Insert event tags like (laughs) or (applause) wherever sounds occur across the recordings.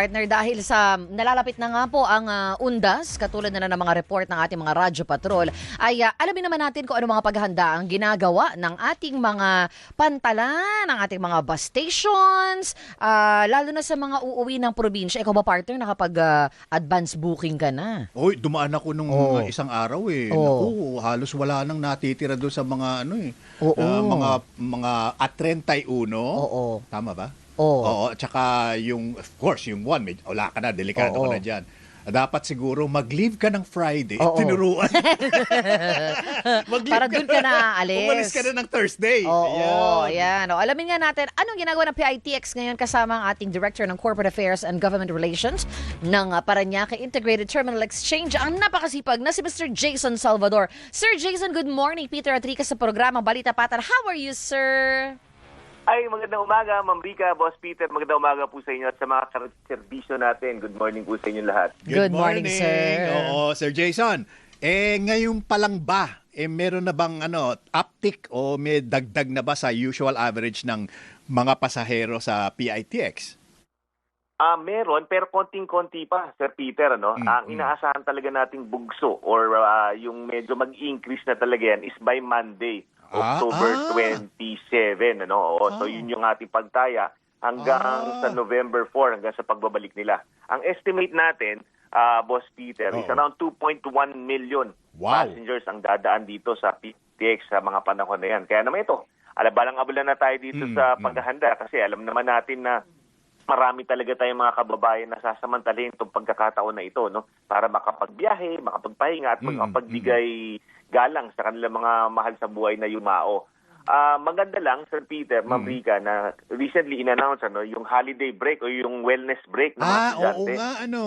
Partner, dahil sa nalalapit na nga po ang ah, undas, katulad na, na ng mga report ng ating mga radyo patrol, ay ah, alamin naman natin kung ano mga paghahanda ang ginagawa ng ating mga pantalan, ng ating mga bus stations, ah, lalo na sa mga uuwi ng probinsya. Ikaw ba, partner, nakapag-advance booking ka na? Oy, dumaan ako nung Oo. uh, isang araw eh. Oo. Naku, halos wala nang natitira doon sa mga ano eh. Oo. ah, mga mga at 31. Oo. Tama ba? Oo. Oo, at saka yung of course yung one, medyo, wala ka na, delikado Oo. ka na diyan. Dapat siguro mag-leave ka ng Friday. Oo. Tinuruan. (laughs) Para dun ka na aalis. Umalis ka na ng Thursday. Oo, ayan. O, alamin nga natin, anong ginagawa ng PITX ngayon kasama ang ating Director ng Corporate Affairs and Government Relations ng uh, Paranaque Integrated Terminal Exchange, ang napakasipag na si Mr. Jason Salvador. Sir Jason, good morning. Peter Atrica sa programa Balita Patan. How are you, sir? Ay, magandang umaga, Ma'am Rika, Boss Peter. Magandang umaga po sa inyo at sa mga kar- serbisyo natin. Good morning po sa inyo lahat. Good morning, sir. Oo, Sir Jason. Eh, ngayon pa lang ba, eh, meron na bang ano, uptick o may dagdag na ba sa usual average ng mga pasahero sa PITX? Ah, meron pero konting-konti pa, Sir Peter, ano? Mm, Ang mm. inaasahan talaga nating bugso or ah, yung medyo mag-increase na talaga yan is by Monday, Ah, October ah. 27, ano? Oo, so Ah. yun yung ating pagtaya hanggang Ah. sa November 4 hanggang sa pagbabalik nila. Ang estimate natin, ah, Boss Peter, is Oo. around 2.1 million Wow. passengers ang dadaan dito sa PTX sa mga panahon na yan. Kaya naman ito, alabalang abala na tayo dito Mm, sa mm. paghahanda kasi alam naman natin na marami talaga tayong mga kababayan na sasamantalahin itong pagkakataon na ito no para makapagbiyahe, makapagpahinga at Mm, makapagbigay galang sa kanilang mga mahal sa buhay na yumao. Ah, maganda lang Sir Peter, Ma'am Mm. Rica, na recently in-announce ano, yung holiday break o yung wellness break ng mga Ah, oo estudyante. nga, ano.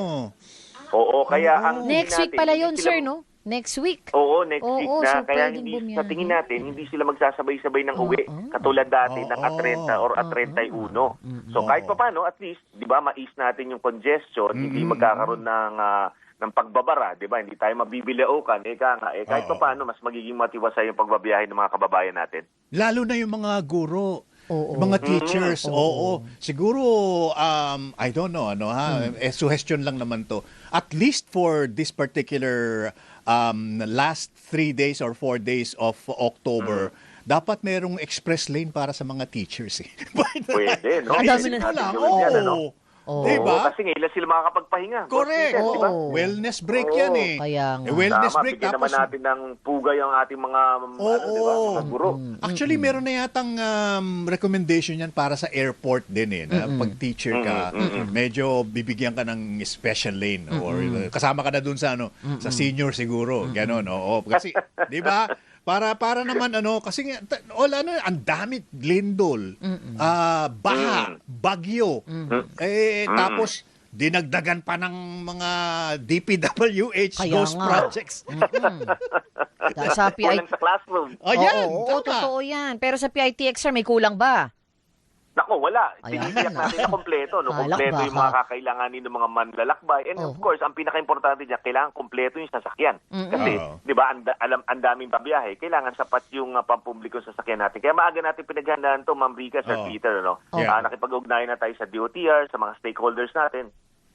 Oo, kaya ang Next week natin, pala hindi yun, sila- sir, no? Next week. Oo, next Oo, week so na. Kaya pwedeng hindi, bumiyahe. sa tingin natin, hindi sila magsasabay-sabay ng uwi. Katulad dati ng Oo. A30 or A31. So kahit pa paano, at least, di ba, mais natin yung congestion, hindi magkakaroon ng, ah, ng pagbabara, di ba? Hindi tayo mabibilaukan. Eh, kaya nga, eh, kahit Oo. pa paano, mas magiging matiwasay yung pagbabiyahe ng mga kababayan natin. Lalo na yung mga guro. Oo. Mga teachers, Oo. oo. Siguro, um, I don't know, ano ha, eh, suggestion lang naman to. At least for this particular um, last three days or four days of October, dapat merong express lane para sa mga teachers eh. (laughs) Pwede, no? Ang dami Pwede na- lang, gawin yan, ano? Oo. Diba? Kasi ngayon sila makakapagpahinga. Correct. Boss Peter, di ba? Oo. Wellness break Oo. yan eh. Kaya nga. Eh, wellness Tama, break bigyan tapos naman natin ng pugay ang ating mga, Oo. ano, di ba, mga guro. Actually, meron na yatang um, recommendation yan para sa airport din eh. Na pag teacher ka, medyo bibigyan ka ng special lane or uh, kasama ka na dun sa ano, sa senior siguro. Ganon, oo. Kasi, (laughs) di ba? Para para naman ano kasi wala ano ang dami lindol. ah baha, bagyo. Eh tapos dinagdagan pa ng mga DPWH Kaya ghost nga. projects. Mm. sa. Kulang sa classroom. Ayan, oo, oo, tama. totoo yan. Pero sa PITX, sir, may kulang ba? Nako, wala. Tinitiyak natin na kompleto. No? Kompleto yung mga kakailanganin ng mga manlalakbay. And Oh. of course, ang pinaka-importante dyan, kailangan kompleto yung sasakyan. Kasi, di ba, ang, da- alam, ang daming pabiyahe. Kailangan sapat yung uh, pampublikong sasakyan natin. Kaya maaga natin pinaghandaan to, Ma'am Rica, Sir. Peter. No? Yeah. Ah, nakipag-ugnayan na tayo sa DOTR, sa mga stakeholders natin.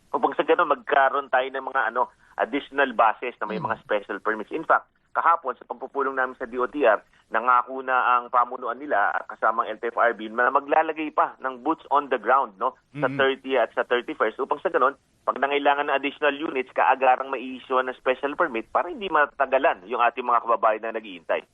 Upang sa ganun, magkaroon tayo ng mga ano additional buses na may mga special permits. In fact, kahapon sa pagpupulong namin sa DOTR, nangako na ang pamunuan nila kasamang LTFRB na maglalagay pa ng boots on the ground no sa Mhm. 30 at sa 31st upang sa ganun pag nangailangan ng additional units kaagarang mai-issue ng special permit para hindi matagalan yung ating mga kababayan na naghihintay.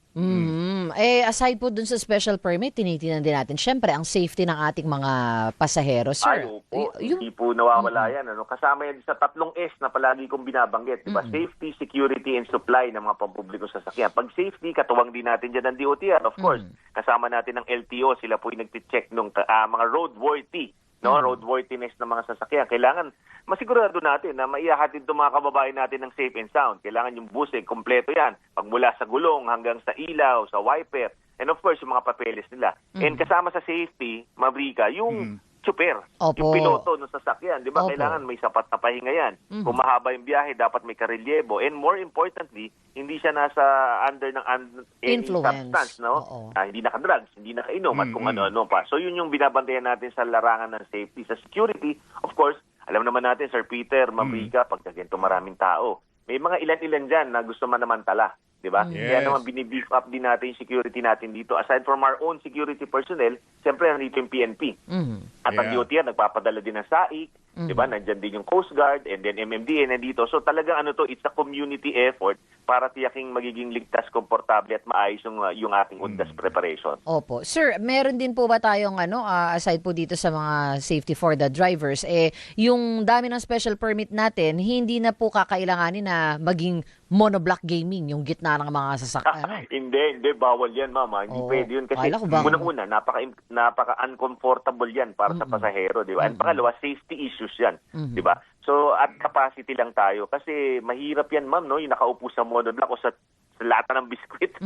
Eh, aside po dun sa special permit, tinitingnan din natin, syempre, ang safety ng ating mga pasahero, sir. Ay, opo. Y- yung, Hindi po nawawala yan. Ano? Kasama yan sa tatlong S na palagi kong binabanggit. Diba? Safety, security, and supply ng mga pampublikong sasakyan. Pag safety, katuwang din natin dyan ng DOTR. Of course, kasama natin ng LTO. Sila po yung nagticheck ng ah, mga roadworthy no roadworthiness ng mga sasakyan. Kailangan masigurado natin na maihahatid itong mga kababayan natin ng safe and sound. Kailangan yung bus eh, kompleto yan. Pagmula sa gulong hanggang sa ilaw, sa wiper, and of course, yung mga papeles nila. And kasama sa safety, Mabrika, yung tsuper, Opo. yung piloto ng sasakyan. Di ba? Opo. Kailangan may sapat na pahinga yan. Kung mahaba yung biyahe, dapat may karelyebo. And more importantly, hindi siya nasa under ng un- any Influence. substance, no? Oo. Ah, hindi naka-drugs, hindi nakainom, at kung ano-ano pa. So yun yung binabantayan natin sa larangan ng safety. Sa security, of course, alam naman natin, Sir Peter, Mm. Ma'am Rica, pagka ganito maraming tao, may mga ilan-ilan dyan na gusto manamantala. Di ba? Mm. Kaya Yes. naman binibeef up din natin yung security natin dito. Aside from our own security personnel, siyempre nandito yung PNP. Mhm. At ang Yeah. DOTR, nagpapadala din ng SAIC, Mm-hmm. di ba? Nandyan din yung Coast Guard, and then MMDA nandito. So talagang ano to, it's a community effort para tiyaking magiging ligtas, komportable at maayos yung, uh, yung ating undas Mm. preparation. Opo. Sir, meron din po ba tayong ano, ah, aside po dito sa mga safety for the drivers, eh, yung dami ng special permit natin, hindi na po kakailanganin na maging monoblock gaming, yung gitna ng mga sasakyan. ano? hindi, hindi, bawal yan, mama. Hindi Oo. pwede yun kasi Kala ko ba- unang-una, napaka, napaka-uncomfortable yan para sa pasahero, di ba? At pangalawa, safety issues yan, di ba? So, at capacity lang tayo kasi mahirap yan, ma'am, no? Yung nakaupo sa monoblock o sa, sa lata ng biskwit, (laughs)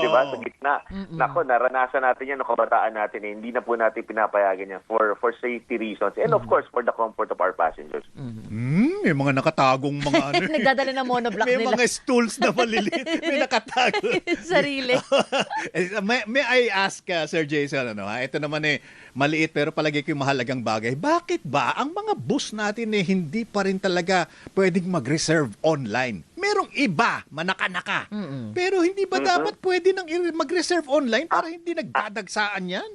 di ba? Sa gitna. Nako, naranasan natin yan, no, kabataan natin, eh. hindi na po natin pinapayagan yan for for safety reasons and of course, for the comfort of our passengers. Hmm, may mga nakatagong mga (laughs) ano. eh. Nagdadala ng monoblock may nila. mga stools na maliliit. (laughs) May nakatago. (laughs) Sarili. Eh, may, may I ask, uh, Sir Jason, ano, ha? ito naman eh, maliit pero palagi ko yung mahalagang bagay. Bakit ba ang mga bus natin eh, hindi pa rin talaga pwedeng mag-reserve online? Merong iba, manaka-naka. Pero hindi ba dapat pwede nang mag-reserve online para hindi nagdadagsaan yan?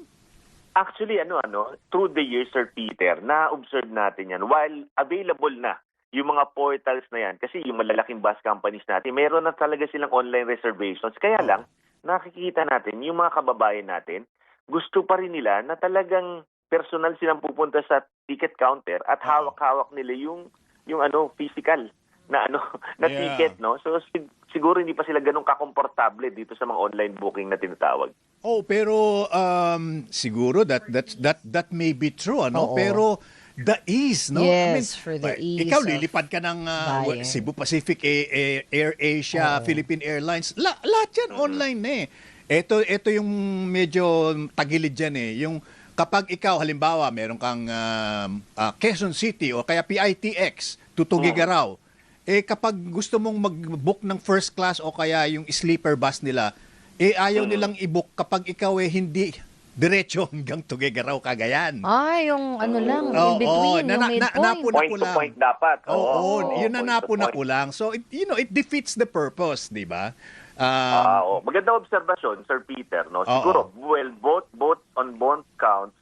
Actually, ano, ano, through the years, Sir Peter, na-observe natin yan. While available na yung mga portals na yan, kasi yung malalaking bus companies natin, meron na talaga silang online reservations. Kaya lang, nakikita natin, yung mga kababayan natin, gusto pa rin nila na talagang personal silang pupunta sa ticket counter at hawak-hawak nila yung yung ano physical na ano (laughs) na Yeah. ticket no so sig- siguro hindi pa sila ganun kakomportable dito sa mga online booking na tinatawag Oh, pero um, siguro that that that that may be true, ano? Oo. Pero the ease, no? Yes, for the ease Ikaw lilipad ka ng uh. Cebu Pacific, A- A- Air Asia, Philippine Airlines. La- lahat yan online na eh. Ito ito yung medyo tagilid diyan eh. Yung kapag ikaw halimbawa meron kang um, ah, Quezon City o kaya PITX to Tuguegarao, eh kapag gusto mong mag-book ng first class o kaya yung sleeper bus nila, eh ayaw nilang i-book kapag ikaw eh hindi diretso hanggang Tuguegarao, Cagayan. Ah, yung ano lang, Oo, in between, na- yung na- midpoint. na- napuna- point ko to lang. point dapat Oo, yun na point to napuna point. ko lang. So, it, you know, it defeats the purpose, di ba? Um, Ah, oo. Magandang obserbasyon, Sir Peter. No? Siguro, well, both, both on both counts,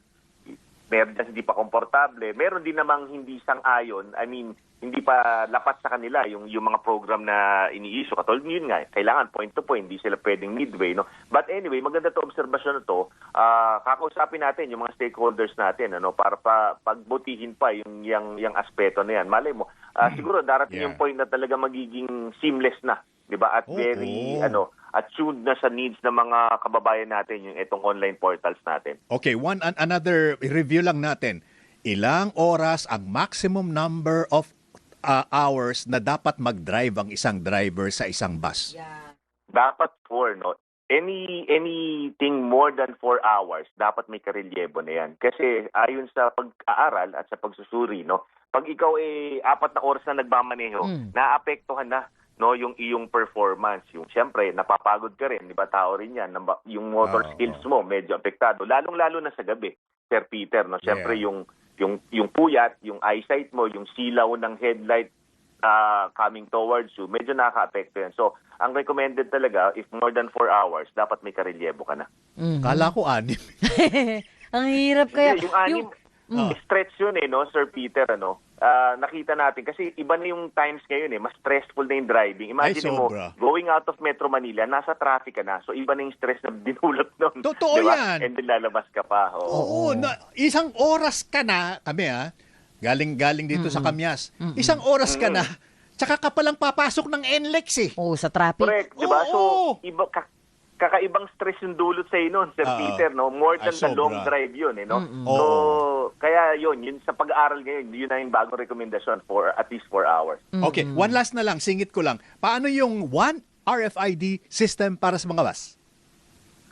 meron dyan hindi pa komportable. Meron din namang hindi sang-ayon. I mean, hindi pa lapat sa kanila yung yung mga program na ini-issue. Katulad yun nga, kailangan point to point, hindi sila pwedeng midway. No? But anyway, maganda to obserbasyon na to. Ah, kakausapin natin yung mga stakeholders natin ano para pa pagbutihin pa yung yung, yung aspeto na yan. Malay mo, ah, siguro darating Yeah. yung point na talaga magiging seamless na, 'di ba? At Oo. very ano, attuned na sa needs ng mga kababayan natin yung itong online portals natin. okay, one an- another review lang natin. Ilang oras ang maximum number of uh, hours na dapat mag-drive ang isang driver sa isang bus? Dapat four, no? Any anything more than four hours, dapat may karelyebo na yan. Kasi ayon sa pag-aaral at sa pagsusuri, no? Pag ikaw eh apat na oras na nagmamaneho, Mm. naapektuhan na no yung iyong performance yung syempre napapagod ka rin di ba tao rin yan yung motor Oo. skills mo medyo apektado lalong lalo na sa gabi Sir Peter no syempre Yeah. yung yung yung puyat yung eyesight mo yung silaw ng headlight ah, coming towards you medyo nakaka-apekto yan so ang recommended talaga if more than 4 hours dapat may karelyebo ka na Mhm. Kala ko anim. (laughs) Ang hirap kaya. Yung anim Mm. stretch yun eh no Sir Peter ano Ah, nakita natin kasi iba na yung times ngayon eh mas stressful na yung driving imagine Ay, mo going out of Metro Manila nasa traffic ka na so iba na yung stress na (laughs) dinulot nun Totoo Di ba? yan. and then lalabas ka pa oo. Oo, na, isang oras ka na, kami ha, galing galing dito sa Kamyas. Isang oras ka na, tsaka ka palang papasok ng NLEX eh. Oo, sa traffic. correct di ba so Oo. iba ka- kakaibang stress yung dulot sa noon Sir Ah, Peter no more than the long drive yun eh no Mm-mm. so Kaya yun yun sa pag-aaral ngayon yun na yung bagong rekomendasyon for at least 4 hours Okay, one last na lang, singit ko lang. Paano yung one RFID system para sa mga bus?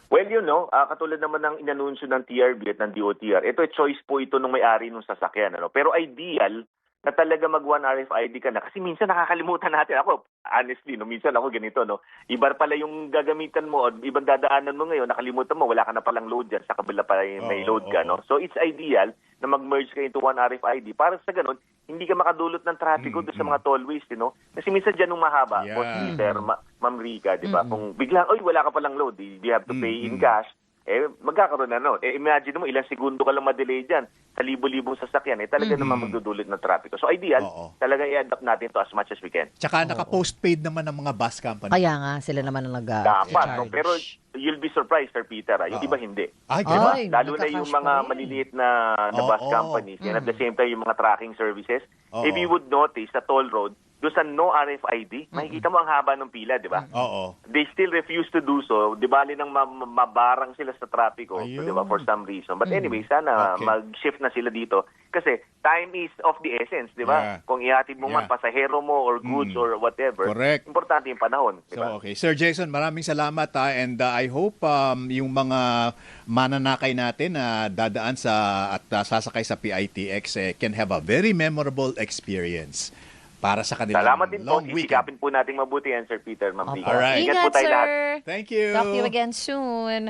Well, yun, no? Ah, katulad naman ng inanunsyo ng TRB at ng DOTR, ito choice po ito ng may-ari ng sasakyan. Ano? Pero ideal na talaga mag one RFID ka na. Kasi minsan nakakalimutan natin. Ako, honestly, no, minsan ako ganito, no? Iba pala yung gagamitan mo, ibang dadaanan mo ngayon, nakalimutan mo, wala ka na palang load dyan, sa kabila pa may Oo, load ka, oo. no? So it's ideal na mag-merge ka into one RFID para sa ganun, hindi ka makadulot ng trapiko doon sa mga tollways, you know? Kasi minsan dyan nung mahaba, Yeah. Boss Ma- Ma'am Rica, di ba? Kung biglang, oy, wala ka palang load, you have to pay in cash, eh, magkakaroon na, no? Eh, imagine mo, ilang segundo ka lang madelay dyan sa libo-libong sasakyan, eh, talaga naman magdudulot ng trapiko. So, ideal, Oo. talaga i-adapt natin to as much as we can. Tsaka naka-postpaid naman ng mga bus company. Kaya nga, sila naman ang nag Dapat, no? Pero you'll be surprised, Sir Peter, ah. yung Oo. iba hindi. Ay, Ay, diba? Lalo na yung mga pa maliliit na, na Oo. bus companies and at the same time yung mga tracking services. Oo. If you would notice sa toll road, doon sa no RFID, makikita mo ang haba ng pila, di ba? Oo. They still refuse to do so. Di ba nang ma- ma- mabarang sila sa trapiko, Ayun. di ba, for some reason. But anyway, sana Okay. mag-shift na sila dito. Kasi time is of the essence, di ba? Yeah. Kung ihatid mo man Yeah. pasahero mo or goods Mm. or whatever, Correct. importante yung panahon, di So, ba? okay. Sir Jason, maraming salamat ha. And uh, I hope um, yung mga mananakay natin na dadaan sa at uh, sasakay sa PITX eh, can have a very memorable experience para sa kanilang Salamat din po. weekend. Isikapin po nating mabuti yan, Sir Peter, Ma'am Rica. Alright. Ingat Ingat, po tayo sir. lahat. Thank you. Talk to you again soon.